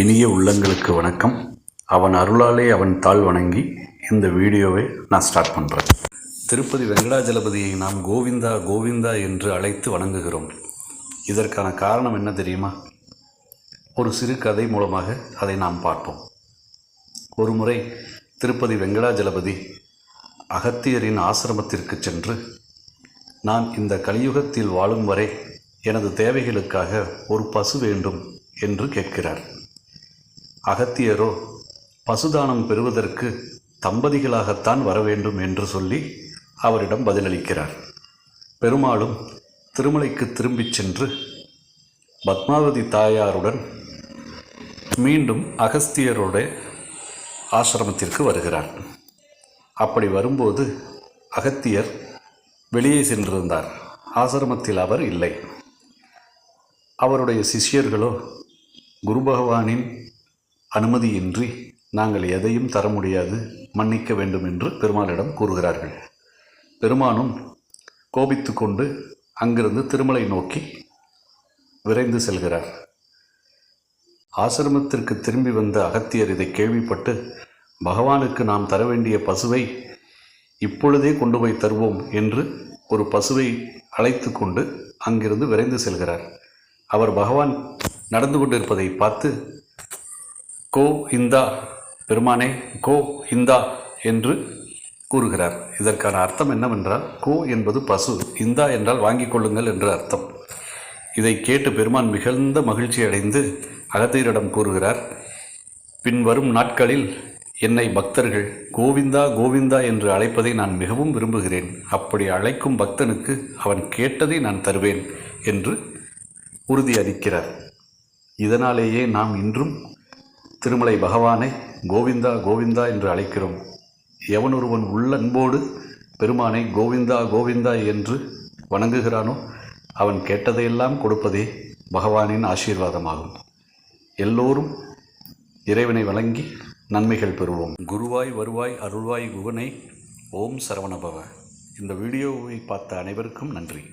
இனிய உள்ளங்களுக்கு வணக்கம். அவன் அருளாலே அவன் தாழ் வணங்கி இந்த வீடியோவை நான் ஸ்டார்ட் பண்ணுறேன் திருப்பதி வெங்கடாஜலபதியை நாம் கோவிந்தா கோவிந்தா என்று அழைத்து வணங்குகிறோம். இதற்கான காரணம் என்ன தெரியுமா? ஒரு சிறு கதை மூலமாக அதை நாம் பார்ப்போம். ஒரு முறை திருப்பதி வெங்கடாஜலபதி அகத்தியரின் ஆசிரமத்திற்கு சென்று நான் இந்த கலியுகத்தில் வாழும் வரை எனது தேவைகளுக்காக ஒரு பசு வேண்டும் என்று கேட்கிறார். அகத்தியரோ பசுதானம் பெறுவதற்கு தம்பதிகளாகத்தான் வர வேண்டும் என்று சொல்லி அவரிடம் பதிலளிக்கிறார். பெருமாளும் திருமலைக்கு திரும்பிச் சென்று பத்மாவதி தாயாருடன் மீண்டும் அகஸ்தியரோட ஆசிரமத்திற்கு வருகிறார். அப்படி வரும்போது அகத்தியர் வெளியே சென்றிருந்தார். ஆசிரமத்தில் அவர் இல்லை. அவருடைய சிஷ்யர்களோ குரு பகவானின் அனுமதியின்றி நாங்கள் எதையும் தர முடியாது மன்னிக்க வேண்டும் என்று பெருமாளிடம் கூறுகிறார்கள். பெருமானும் கோபித்து கொண்டு அங்கிருந்து திருமலை நோக்கி விரைந்து செல்கிறார். ஆசிரமத்திற்கு திரும்பி வந்த அகத்தியர் இதை கேள்விப்பட்டு பகவானுக்கு நாம் தர வேண்டிய பசுவை இப்பொழுதே கொண்டு போய் தருவோம் என்று ஒரு பசுவை அழைத்து கொண்டு அங்கிருந்து விரைந்து செல்கிறார். அவர் பகவான் நடந்து கொண்டிருப்பதை பார்த்து கோ இந்தா பெருமானே கோ இந்தா என்று கூறுகிறார். இதற்கான அர்த்தம் என்னவென்றால் கோ என்பது பசு இந்தா என்றால் வாங்கிக் கொள்ளுங்கள் என்று அர்த்தம். இதை கேட்டு பெருமான் மிகுந்த மகிழ்ச்சி அடைந்து அகத்தியரிடம் கூறுகிறார் பின்வரும் நாட்களில் என்னை பக்தர்கள் கோவிந்தா கோவிந்தா என்று அழைப்பதை நான் மிகவும் விரும்புகிறேன். அப்படி அழைக்கும் பக்தனுக்கு அவன் கேட்டதை நான் தருவேன் என்று உறுதி அளிக்கிறார் இதனாலேயே நாம் இன்றும் திருமலை பகவானை கோவிந்தா கோவிந்தா என்று அழைக்கிறோம். எவனொருவன் உள்ளன்போடு பெருமானை கோவிந்தா கோவிந்தா என்று வணங்குகிறானோ அவன் கேட்டதையெல்லாம் கொடுப்பதே பகவானின் ஆசீர்வாதமாகும். எல்லோரும் இறைவனை வணங்கி நன்மைகள் பெறுவோம். குருவாய் வருவாய் அருள்வாய் குகனை ஓம் சரவணபவ. இந்த வீடியோவை பார்த்த அனைவருக்கும் நன்றி.